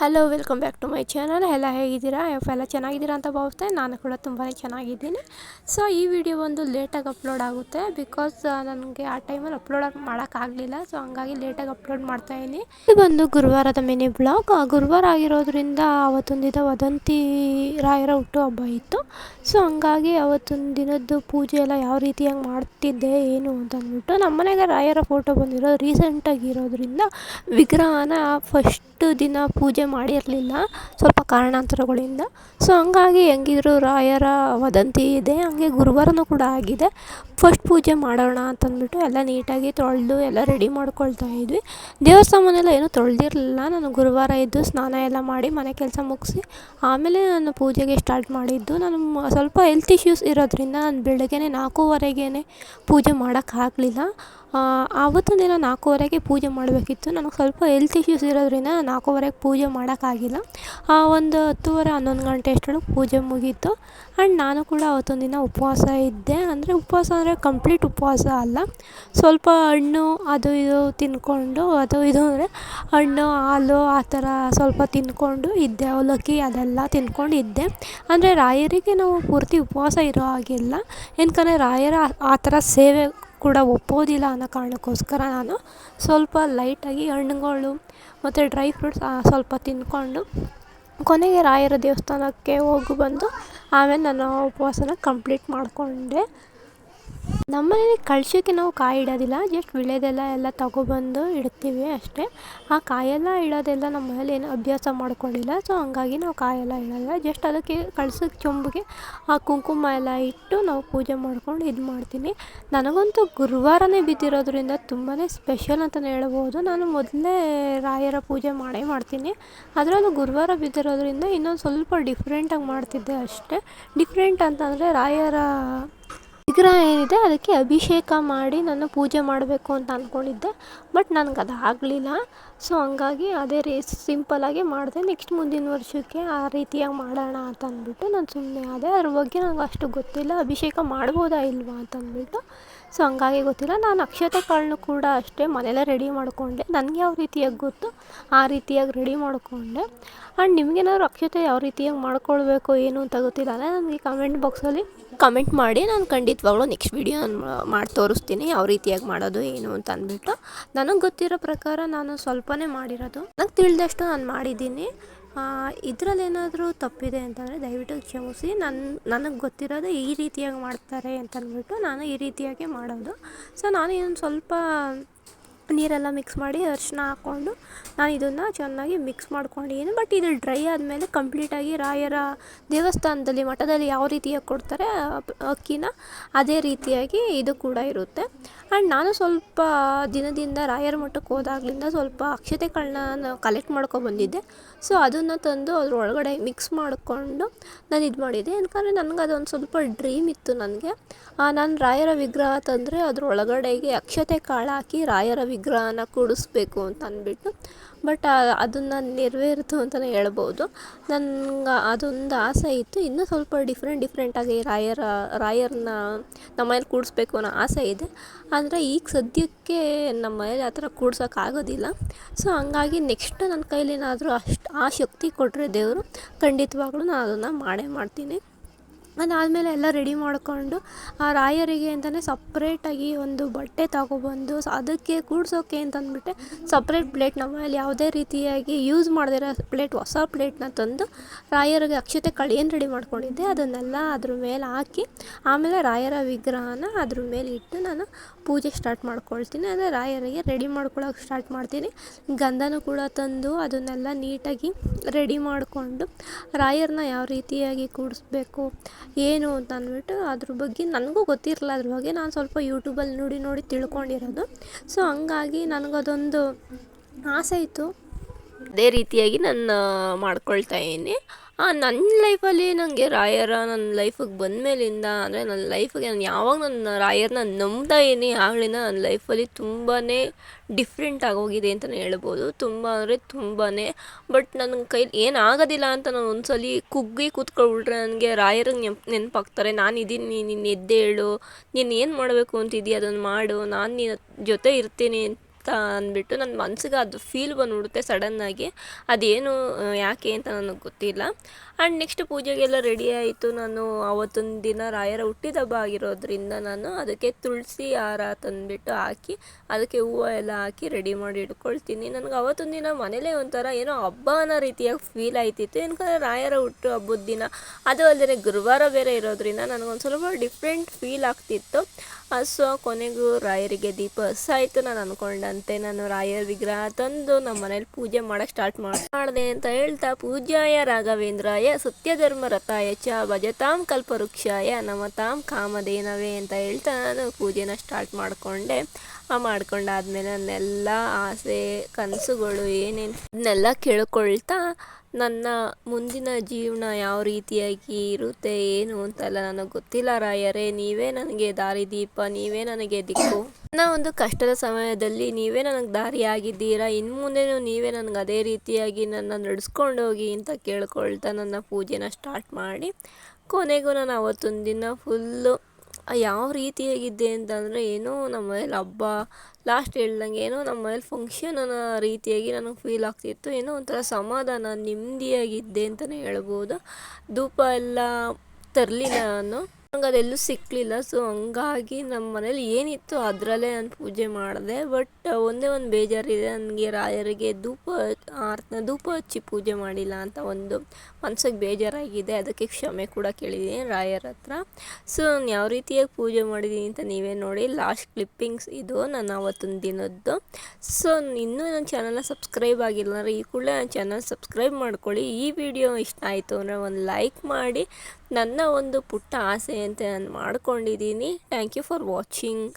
Hello welcome back to my channel ಎಲ್ಲ ಹೇಗಿದ್ದೀರಾ? ಎಲ್ಲ ಚೆನ್ನಾಗಿದ್ದೀರಾ ಅಂತ ಭಾವಿಸ್ತೇನೆ ನಾನು ಕೂಡ ತುಂಬಾ ಚೆನ್ನಾಗಿದ್ದೀನಿ. ಸೊ ಈ ವಿಡಿಯೋ ಒಂದು ಲೇಟಾಗಿ ಅಪ್ಲೋಡ್ ಆಗುತ್ತೆ ಬಿಕಾಸ್ ನನಗೆ ಆ ಟೈಮಲ್ಲಿ ಅಪ್ಲೋಡ್ ಮಾಡೋಕ್ಕಾಗಲಿಲ್ಲ ಸೊ ಹಂಗಾಗಿ ಲೇಟಾಗಿ ಅಪ್ಲೋಡ್ ಮಾಡ್ತಾಯಿದ್ದೀನಿ ಇದು ಬಂದು ಗುರುವಾರದ ಮಿನಿ ಬ್ಲಾಗ್ ಗುರುವಾರ ಆಗಿರೋದ್ರಿಂದ ಅವತ್ತೊಂದು ದಿನ ವದಂತಿ, ರಾಯರ ಹುಟ್ಟುಹಬ್ಬ ಇತ್ತು. ಸೊ ಹಂಗಾಗಿ ಅವತ್ತೊಂದು ದಿನದ್ದು ಪೂಜೆ ಎಲ್ಲ ಯಾವ ರೀತಿಯಾಗಿ ಮಾಡ್ತಿದ್ದೆ, ಏನು ಅಂತ ಅಂದ್ಬಿಟ್ಟು ನಮ್ಮ ಮನೆಗೆ ರಾಯರ ಫೋಟೋ ಬಂದಿರೋ ರೀಸೆಂಟಾಗಿ ಇರೋದ್ರಿಂದ ವಿಗ್ರಹನ ಫಸ್ಟ್ ದಿನ ಪೂಜೆ ಮಾಡಿರಲಿಲ್ಲ. ಸ್ವಲ್ಪ ಕಾರಣಾಂತರಗಳಿಂದ. ಸೊ ಹಂಗಾಗಿ ಹೆಂಗಿದ್ರು ರಾಯರ ವದಂತಿ ಇದೆ. ಹಂಗೆ ಗುರುವಾರನೂ ಕೂಡ ಆಗಿದೆ. ಫಸ್ಟ್ ಪೂಜೆ ಮಾಡೋಣ ಅಂತಂದ್ಬಿಟ್ಟು ಎಲ್ಲ ನೀಟಾಗಿ ತೊಳೆದು ಎಲ್ಲ ರೆಡಿ ಮಾಡ್ಕೊಳ್ತಾ ಇದ್ವಿ. ದೇವ್ರ ಸಾಮಾನೆಲ್ಲ ಏನೂ ತೊಳೆದಿರಲಿಲ್ಲ. ನಾನು ಗುರುವಾರ ಇದ್ದು ಸ್ನಾನ ಎಲ್ಲ ಮಾಡಿ ಮನೆ ಕೆಲಸ ಮುಗಿಸಿ ಆಮೇಲೆ ನಾನು ಪೂಜೆಗೆ ಸ್ಟಾರ್ಟ್ ಮಾಡಿದ್ದು. ನಾನು ಸ್ವಲ್ಪ ಹೆಲ್ತ್ ಇಶ್ಯೂಸ್ ಇರೋದ್ರಿಂದ ನಾನು ಬೆಳಗ್ಗೆ ನಾಲ್ಕೂವರೆಗೇ ಪೂಜೆ ಮಾಡೋಕ್ಕಾಗಲಿಲ್ಲ. ಆವತ್ತಿನ ದಿನ ನಾಲ್ಕೂವರೆಗೆ ಪೂಜೆ ಮಾಡಬೇಕಿತ್ತು. ನನಗೆ ಸ್ವಲ್ಪ ಹೆಲ್ತ್ ಇಶ್ಯೂಸ್ ಇರೋದ್ರಿಂದ ನಾಲ್ಕೂವರೆಗೆ ಪೂಜೆ ಮಾಡೋಕ್ಕಾಗಿಲ್ಲ. ಒಂದು ಹತ್ತುವರೆ, ಹನ್ನೊಂದು ಗಂಟೆ ಅಷ್ಟೊಳಗೆ ಪೂಜೆ ಮುಗೀತು. ಆ್ಯಂಡ್ ನಾನು ಕೂಡ ಆವತ್ತೊಂದು ದಿನ ಉಪವಾಸ ಇದ್ದೆ. ಅಂದರೆ ಉಪವಾಸ ಅಂದರೆ ಕಂಪ್ಲೀಟ್ ಉಪವಾಸ ಅಲ್ಲ. ಸ್ವಲ್ಪ ಹಣ್ಣು, ಅದು ಇದು ತಿಂದ್ಕೊಂಡು ಅದು ಇದು ಅಂದರೆ ಹಣ್ಣು, ಹಾಲು ಆ ಥರ ಸ್ವಲ್ಪ ತಿಂದ್ಕೊಂಡು ಇದ್ದೆ. ಅವಲಕ್ಕಿ ಅದೆಲ್ಲ ತಿಂದ್ಕೊಂಡು ಇದ್ದೆ. ಅಂದರೆ ರಾಯರಿಗೆ ನಾವು ಪೂರ್ತಿ ಉಪವಾಸ ಇರೋ ಹಾಗಿಲ್ಲ. ಏನ್ಕಂದ್ರೆ ರಾಯರ ಆ ಥರ ಸೇವೆ ಕೂಡ ಒಪ್ಪೋದಿಲ್ಲ ಅನ್ನೋ ಕಾರಣಕ್ಕೋಸ್ಕರ ನಾನು ಸ್ವಲ್ಪ ಲೈಟಾಗಿ ಹಣ್ಣುಗಳು ಮತ್ತು ಡ್ರೈ ಫ್ರೂಟ್ಸ್ ಸ್ವಲ್ಪ ತಿಂದ್ಕೊಂಡು ಕೊನೆಗೆ ರಾಯರ ದೇವಸ್ಥಾನಕ್ಕೆ ಹೋಗಿ ಬಂದು ಆಮೇಲೆ ನಾನು ಉಪವಾಸನ ಕಂಪ್ಲೀಟ್ ಮಾಡಿಕೊಂಡೆ. ನಮ್ಮ ಕಳ್ಸೋಕ್ಕೆ ನಾವು ಕಾಯಿ ಇಡೋದಿಲ್ಲ ಜಸ್ಟ್ ವಿಳೆದೆಲ್ಲ ಎಲ್ಲ ತಗೊಬಂದು ಇಡ್ತೀವಿ ಅಷ್ಟೇ. ಆ ಕಾಯೆಲ್ಲ ಇಡೋದೆಲ್ಲ ನಮ್ಮ ಮನೇಲಿ ಏನು ಅಭ್ಯಾಸ ಮಾಡ್ಕೊಂಡಿಲ್ಲ ಸೊ ಹಂಗಾಗಿ ನಾವು ಕಾಯೆಲ್ಲ ಇಡೋಲ್ಲ. ಜಸ್ಟ್ ಅದಕ್ಕೆ ಕಳ್ಸೋಕ್ಕೆ ಚೊಂಬಿಗೆ ಆ ಕುಂಕುಮ ಎಲ್ಲ ಇಟ್ಟು ನಾವು ಪೂಜೆ ಮಾಡ್ಕೊಂಡು ಇದು ಮಾಡ್ತೀನಿ. ನನಗಂತೂ ಗುರುವಾರನೇ ಬಿದ್ದಿರೋದ್ರಿಂದ ತುಂಬಾ ಸ್ಪೆಷಲ್ ಅಂತಲೇ ಹೇಳ್ಬೋದು. ನಾನು ಮೊದಲೇ ರಾಯರ ಪೂಜೆ ಮಾಡೇ ಮಾಡ್ತೀನಿ. ಅದರಲ್ಲೂ ಗುರುವಾರ ಬಿದ್ದಿರೋದ್ರಿಂದ ಇನ್ನೊಂದು ಸ್ವಲ್ಪ ಡಿಫ್ರೆಂಟಾಗಿ ಮಾಡ್ತಿದ್ದೆ ಅಷ್ಟೇ. ಡಿಫ್ರೆಂಟ್ ಅಂತಂದರೆ ರಾಯರ ವಿಗ್ರಹ ಏನಿದೆ ಅದಕ್ಕೆ ಅಭಿಷೇಕ ಮಾಡಿ ನಾನು ಪೂಜೆ ಮಾಡಬೇಕು ಅಂತ ಅಂದ್ಕೊಂಡಿದ್ದೆ ಬಟ್ ನನಗೆ ಅದು ಆಗಲಿಲ್ಲ. ಸೊ ಹಂಗಾಗಿ ಅದೇ ರೀ ಸಿಂಪಲ್ಲಾಗಿ ಮಾಡಿದೆ. ನೆಕ್ಸ್ಟ್ ಮುಂದಿನ ವರ್ಷಕ್ಕೆ ಆ ರೀತಿಯಾಗಿ ಮಾಡೋಣ ಅಂತ ಅಂದ್ಬಿಟ್ಟು ನಾನು ಸುಮ್ಮನೆ ಆದೆ. ಅದ್ರ ಬಗ್ಗೆ ನನಗೆ ಅಷ್ಟು ಗೊತ್ತಿಲ್ಲ. ಅಭಿಷೇಕ ಮಾಡ್ಬೋದಾ ಇಲ್ವಾ ಅಂತಂದ್ಬಿಟ್ಟು ಸೊ ಹಂಗಾಗಿ ಗೊತ್ತಿಲ್ಲ. ನಾನು ಅಕ್ಷತೆಗಳನ್ನೂ ಕೂಡ ಅಷ್ಟೇ ಮನೆಯಲ್ಲೇ ರೆಡಿ ಮಾಡಿಕೊಂಡೆ. ನನಗೆ ಯಾವ ರೀತಿಯಾಗಿ ಗೊತ್ತು? ಆ ರೀತಿಯಾಗಿ ರೆಡಿ ಮಾಡಿಕೊಂಡೆ. ಆ್ಯಂಡ್ ನಿಮಗೇನಾದ್ರು ಅಕ್ಷತೆ ಯಾವ ರೀತಿಯಾಗಿ ಮಾಡ್ಕೊಳ್ಬೇಕು, ಏನು ಅಂತ ಗೊತ್ತಿಲ್ಲ ಅಂದರೆ ನನಗೆ ಕಮೆಂಟ್ ಬಾಕ್ಸಲ್ಲಿ ಕಮೆಂಟ್ ಮಾಡಿ. ನಾನು ಖಂಡಿತವಾಗ್ಲೂ ನೆಕ್ಸ್ಟ್ ವೀಡಿಯೋ ಮಾಡಿ ತೋರಿಸ್ತೀನಿ ಯಾವ ರೀತಿಯಾಗಿ ಮಾಡೋದು, ಏನು ಅಂತ ಅಂದ್ಬಿಟ್ಟು. ನನಗೆ ಗೊತ್ತಿರೋ ಪ್ರಕಾರ ನಾನು ಸ್ವಲ್ಪನೇ ಮಾಡಿರೋದು. ನನಗೆ ತಿಳಿದಷ್ಟು ನಾನು ಮಾಡಿದ್ದೀನಿ. ಇದರಲ್ಲಿ ಏನಾದರೂ ತಪ್ಪಿದೆ ಅಂತಂದರೆ ದಯವಿಟ್ಟು ಕ್ಷಮಿಸಿ. ನನ್ನ ನನಗೆ ಗೊತ್ತಿರೋದು ಈ ರೀತಿಯಾಗಿ ಮಾಡ್ತಾರೆ ಅಂತಂದ್ಬಿಟ್ಟು ನಾನು ಈ ರೀತಿಯಾಗಿ ಮಾಡೋದು. ಸೊ ನಾನು ಇನ್ನೊಂದು ಸ್ವಲ್ಪ ನೀರೆಲ್ಲ ಮಿಕ್ಸ್ ಮಾಡಿ ಅರಿಶಿನ ಹಾಕ್ಕೊಂಡು ನಾನು ಇದನ್ನು ಚೆನ್ನಾಗಿ ಮಿಕ್ಸ್ ಮಾಡ್ಕೊಂಡಿದ್ದೀನಿ ಬಟ್ ಇದು ಡ್ರೈ ಆದಮೇಲೆ ಕಂಪ್ಲೀಟಾಗಿ ರಾಯರ ದೇವಸ್ಥಾನದಲ್ಲಿ, ಮಠದಲ್ಲಿ ಯಾವ ರೀತಿಯಾಗಿ ಕೊಡ್ತಾರೆ ಅಕ್ಕಿನ ಅದೇ ರೀತಿಯಾಗಿ ಇದು ಕೂಡ ಇರುತ್ತೆ. ಆ್ಯಂಡ್ ನಾನು ಸ್ವಲ್ಪ ದಿನದಿಂದ ರಾಯರ ಮಠಕ್ಕೆ ಹೋದಾಗ್ಲಿಂದ ಸ್ವಲ್ಪ ಅಕ್ಷತೆಗಳನ್ನ ನಾನು ಕಲೆಕ್ಟ್ ಮಾಡ್ಕೊಬಂದಿದ್ದೆ ಸೊ ಅದನ್ನು ತಂದು ಅದ್ರ ಒಳಗಡೆ ಮಿಕ್ಸ್ ಮಾಡಿಕೊಂಡು ನಾನು ಇದು ಮಾಡಿದ್ದೆ ಯಾಕಂದರೆ ನನಗೆ ಅದೊಂದು ಸ್ವಲ್ಪ ಡ್ರೀಮ್ ಇತ್ತು ನನಗೆ. ನಾನು ರಾಯರ ವಿಗ್ರಹ ತಂದರೆ ಅದ್ರ ಒಳಗಡೆಗೆ ಅಕ್ಷತೆ ಕಾಳು ಹಾಕಿ ರಾಯರ ವಿಗ್ರಹನ ಕೂಡಿಸ್ಬೇಕು ಅಂತ ಅಂದ್ಬಿಟ್ಟು. ಬಟ್ ಅದನ್ನು ನೆರವೇರಿತು ಅಂತಲೇ ಹೇಳ್ಬೋದು. ನನ್ಗೆ ಅದೊಂದು ಆಸೆ ಇತ್ತು. ಇನ್ನೂ ಸ್ವಲ್ಪ ಡಿಫ್ರೆಂಟ್ ಡಿಫ್ರೆಂಟಾಗಿ ರಾಯರ, ರಾಯರನ್ನ ನಮ್ಮ ಮನೇಲಿ ಕೂಡಿಸ್ಬೇಕು ಅನ್ನೋ ಆಸೆ ಇದೆ. ಆದರೆ ಈಗ ಸದ್ಯಕ್ಕೆ ನಮ್ಮ ಮನೇಲಿ ಆ ಥರ ಕೂಡ್ಸೋಕ್ಕಾಗೋದಿಲ್ಲ ಸೊ, ಹಂಗಾಗಿ ನೆಕ್ಸ್ಟ್ ನನ್ನ ಕೈಲೇನಾದರೂ ಅಷ್ಟು ಆ ಶಕ್ತಿ ಕೊಟ್ಟರೆ ದೇವರು ಖಂಡಿತವಾಗ್ಲೂ ನಾನು ಅದನ್ನು ಮಾಡೇ ಮಾಡ್ತೀನಿ. ಅದಾದಮೇಲೆ ಎಲ್ಲ ರೆಡಿ ಮಾಡಿಕೊಂಡು, ಆ ರಾಯರಿಗೆ ಅಂತಲೇ ಸಪ್ರೇಟಾಗಿ ಒಂದು ಬಟ್ಟೆ ತಗೊಬಂದು ಅದಕ್ಕೆ ಕೂಡ್ಸೋಕ್ಕೆ ಅಂತಂದ್ಬಿಟ್ಟೆ ಸಪ್ರೇಟ್ ಪ್ಲೇಟ್ ನಮ್ಮ ಮನೇಲಿ ಯಾವುದೇ ರೀತಿಯಾಗಿ ಯೂಸ್ ಮಾಡದಿರೋ ಪ್ಲೇಟ್ ಹೊಸ ಪ್ಲೇಟನ್ನ ತಂದು ರಾಯರಿಗೆ ಅಕ್ಷತೆ ಕಳಿಯನ್ನು ರೆಡಿ ಮಾಡ್ಕೊಂಡಿದ್ದೆ. ಅದನ್ನೆಲ್ಲ ಅದ್ರ ಮೇಲೆ ಹಾಕಿ, ಆಮೇಲೆ ರಾಯರ ವಿಗ್ರಹನ ಅದ್ರ ಮೇಲೆ ಇಟ್ಟು ನಾನು ಪೂಜೆ ಸ್ಟಾರ್ಟ್ ಮಾಡ್ಕೊಳ್ತೀನಿ. ಅಂದರೆ ರಾಯರಿಗೆ ರೆಡಿ ಮಾಡ್ಕೊಳ್ಳೋಕೆ ಸ್ಟಾರ್ಟ್ ಮಾಡ್ತೀನಿ. ಗಂಧನೂ ಕೂಡ ತಂದು ಅದನ್ನೆಲ್ಲ ನೀಟಾಗಿ ರೆಡಿ ಮಾಡಿಕೊಂಡು, ರಾಯರನ್ನ ಯಾವ ರೀತಿಯಾಗಿ ಕೂಡಿಸ್ಬೇಕು ಏನು ಅಂತ ಅಂದ್ಬಿಟ್ಟು ಅದ್ರ ಬಗ್ಗೆ ನನಗೂ ಗೊತ್ತಿರಲಿಲ್ಲ ಅದ್ರ ಬಗ್ಗೆ ನಾನು ಸ್ವಲ್ಪ ಯೂಟ್ಯೂಬಲ್ಲಿ ನೋಡಿ ನೋಡಿ ತಿಳ್ಕೊಂಡಿರೋದು. ಸೊ ಹಂಗಾಗಿ ನನಗದೊಂದು ಆಸೆ ಇತ್ತು. ಅದೇ ರೀತಿಯಾಗಿ ನಾನು ಮಾಡ್ಕೊಳ್ತಾ ಇದ್ದೀನಿ. ನನ್ನ ಲೈಫಲ್ಲಿ ನನಗೆ ರಾಯರ ನನ್ನ ಲೈಫಿಗೆ ಬಂದ ಮೇಲಿಂದ ಅಂದರೆ ನನ್ನ ಲೈಫಿಗೆ ನಾನು ಯಾವಾಗ ನನ್ನ ರಾಯರನ್ನ ನಂಬ್ತಾ ಇದ್ದೀನಿ ಆಗಲಿಂದ ನನ್ನ ಲೈಫಲ್ಲಿ ತುಂಬಾ ಡಿಫ್ರೆಂಟ್ ಆಗೋಗಿದೆ ಅಂತಲೇ ಹೇಳ್ಬೋದು. ತುಂಬ ಅಂದರೆ ತುಂಬಾ ಬಟ್ ನನ್ನ ಕೈಲಿ ಏನು ಆಗೋದಿಲ್ಲ ಅಂತ ನಾನು ಒಂದ್ಸಲಿ ಸಲ ಕುಗ್ಗಿ ಕೂತ್ಕೊಳ್ಬಿಟ್ರೆ ನನಗೆ ರಾಯರಿಗೆ ನೆನ್ಪು ನೆನಪಾಗ್ತಾರೆ. ನಾನು ಇದ್ದೀನಿ ನೀನು ಎದ್ದೇಳು, ನೀನು ಏನು ಮಾಡಬೇಕು ಅಂತಿದ್ದೀಯ ಅದನ್ನು ಮಾಡು. ನಾನು ನಿನ್ನ ಜೊತೆ ಇರ್ತೀನಿ ಅಂದ್ಬಿಟ್ಟು ನನ್ನ ಮನಸ್ಸಿಗೆ ಅದು ಫೀಲ್ ಬಂದ್ಬಿಡುತ್ತೆ ಸಡನ್ನಾಗಿ ಅದೇನು ಯಾಕೆ ಅಂತ ನನಗೆ ಗೊತ್ತಿಲ್ಲ. ಆ್ಯಂಡ್ ನೆಕ್ಸ್ಟ್ ಪೂಜೆಗೆಲ್ಲ ರೆಡಿ ಆಯಿತು ನಾನು. ಅವತ್ತೊಂದು ದಿನ ರಾಯರ ಹುಟ್ಟಿದ ಹಬ್ಬ ಆಗಿರೋದ್ರಿಂದ ನಾನು ಅದಕ್ಕೆ ತುಳಸಿ ಹಾರ ತಂದುಬಿಟ್ಟು ಹಾಕಿ, ಅದಕ್ಕೆ ಹೂವು ಎಲ್ಲ ಹಾಕಿ ರೆಡಿ ಮಾಡಿ ಇಟ್ಕೊಳ್ತೀನಿ. ನನಗೆ ಅವತ್ತೊಂದು ದಿನ ಮನೇಲೇ ಒಂಥರ ಏನೋ ಹಬ್ಬ ಅನ್ನೋ ರೀತಿಯಾಗಿ ಫೀಲ್ ಆಯ್ತಿತ್ತು. ಏನಕ್ಕೆ ರಾಯರ ಹುಟ್ಟು ಹಬ್ಬದ ದಿನ. ಅದು ಅಲ್ಲದೆ ಗುರುವಾರ ಬೇರೆ ಇರೋದ್ರಿಂದ ನನಗೊಂದು ಸ್ವಲ್ಪ ಡಿಫ್ರೆಂಟ್ ಫೀಲ್ ಆಗ್ತಿತ್ತು. ಸೊ ಕೊನೆಗೂ ರಾಯರಿಗೆ ದೀಪ ಹಸ್ಸಾಯಿತು ನಾನು ಅಂದ್ಕೊಂಡಂತೆ ನಾನು ರಾಯರ ವಿಗ್ರಹ ತಂದು ನಮ್ಮ ಮನೇಲಿ ಪೂಜೆ ಮಾಡಕ್ಕೆ ಸ್ಟಾರ್ಟ್ ಮಾಡಿದೆ ಅಂತ ಹೇಳ್ತಾ ಪೂಜ್ಯಾಯ ರಾಘವೇಂದ್ರಾಯ ಸತ್ಯಧರ್ಮ ರಥಾಯ ಚ ಭಜತಾಂ ಕಲ್ಪವೃಕ್ಷಾಯ ನಮತಾಂ ಕಾಮಧೇನವೇ ಅಂತ ಹೇಳ್ತಾ ನಾನು ಪೂಜೆನ ಸ್ಟಾರ್ಟ್ ಮಾಡಿಕೊಂಡೆ. ಮಾಡ್ಕೊಂಡಾದ್ಮೇಲೆ ನನ್ನೆಲ್ಲ ಆಸೆ, ಕನಸುಗಳು ಏನೇನು ಅದನ್ನೆಲ್ಲ ಕೇಳ್ಕೊಳ್ತಾ ನನ್ನ ಮುಂದಿನ ಜೀವನ ಯಾವ ರೀತಿಯಾಗಿ ಇರುತ್ತೆ, ಏನು ಅಂತೆಲ್ಲ ನನಗೆ ಗೊತ್ತಿಲ್ಲ ರಾಯರೇ. ನೀವೇ ನನಗೆ ದಾರಿ ದೀಪ, ನೀವೇ ನನಗೆ ದಿಕ್ಕು. ನನ್ನ ಒಂದು ಕಷ್ಟದ ಸಮಯದಲ್ಲಿ ನೀವೇ ನನಗೆ ದಾರಿ ಆಗಿದ್ದೀರಾ ಇನ್ನು ಮುಂದೆನೂ ನೀವೇ ನನಗೆ ಅದೇ ರೀತಿಯಾಗಿ ನನ್ನ ನಡೆಸ್ಕೊಂಡು ಹೋಗಿ ಅಂತ ಕೇಳ್ಕೊಳ್ತಾ ನನ್ನ ಪೂಜೆನ ಸ್ಟಾರ್ಟ್ ಮಾಡಿ, ಕೊನೆಗೂ ನಾನು ಅವತ್ತೊಂದು ದಿನ ಫುಲ್ಲು ಯಾವ ರೀತಿಯಾಗಿದ್ದೆ ಅಂತಂದರೆ ಏನೋ ನಮ್ಮ ಮನೇಲಿ ಹಬ್ಬ ಲಾಸ್ಟ್ ಹೇಳ್ದಂಗೆ ಏನೋ ನಮ್ಮ ಮನೇಲಿ ಫಂಕ್ಷನ್ ಅನ್ನೋ ರೀತಿಯಾಗಿ ನನಗೆ ಫೀಲ್ ಆಗ್ತಿತ್ತು. ಏನೋ ಒಂಥರ ಸಮಾಧಾನ, ನೆಮ್ಮದಿಯಾಗಿದ್ದೆ ಅಂತಲೇ ಹೇಳ್ಬೋದು. ಧೂಪ ಎಲ್ಲ ತರಲಿ ನಾನು. ನಂಗೆ ಅದೆಲ್ಲೂ ಸಿಕ್ಕಲಿಲ್ಲ ಸೊ ಹಂಗಾಗಿ ನಮ್ಮ ಮನೇಲಿ ಏನಿತ್ತು ಅದರಲ್ಲೇ ನಾನು ಪೂಜೆ ಮಾಡಿದೆ. ಬಟ್ ಒಂದೇ ಒಂದು ಬೇಜಾರಿದೆ. ನನಗೆ ರಾಯರಿಗೆ ಧೂಪ, ಆರ್ತನ ಧೂಪ ಹಚ್ಚಿ ಪೂಜೆ ಮಾಡಿಲ್ಲ ಅಂತ ಒಂದು ಮನ್ಸಿಗೆ ಬೇಜಾರಾಗಿದೆ. ಅದಕ್ಕೆ ಕ್ಷಮೆ ಕೂಡ ಕೇಳಿದ್ದೀನಿ ರಾಯರ ಹತ್ರ. ಸೊ ನಾನು ಯಾವ ರೀತಿಯಾಗಿ ಪೂಜೆ ಮಾಡಿದ್ದೀನಿ ಅಂತ ನೀವೇ ನೋಡಿ ಲಾಸ್ಟ್ ಕ್ಲಿಪ್ಪಿಂಗ್ಸ್ ಇದು ನನ್ನ ಅವತ್ತೊಂದು ದಿನದ್ದು. ಸೊ ಇನ್ನೂ ನನ್ನ ಚಾನಲ್ನ ಸಬ್ಸ್ಕ್ರೈಬ್ ಆಗಿಲ್ಲ ಅಂದರೆ ಈ ಕೂಡಲೇ ನನ್ನ ಚಾನಲ್ ಸಬ್ಸ್ಕ್ರೈಬ್ ಮಾಡ್ಕೊಳ್ಳಿ. ಈ ವಿಡಿಯೋ ಇಷ್ಟ ಆಯಿತು ಅಂದರೆ ಒಂದು ಲೈಕ್ ಮಾಡಿ. ನನ್ನ ಒಂದು ಪುಟ್ಟ ಆಸೆ ಅಂತ ನಾನು ಮಾಡ್ಕೊಂಡಿದ್ದೀನಿ. Thank you for watching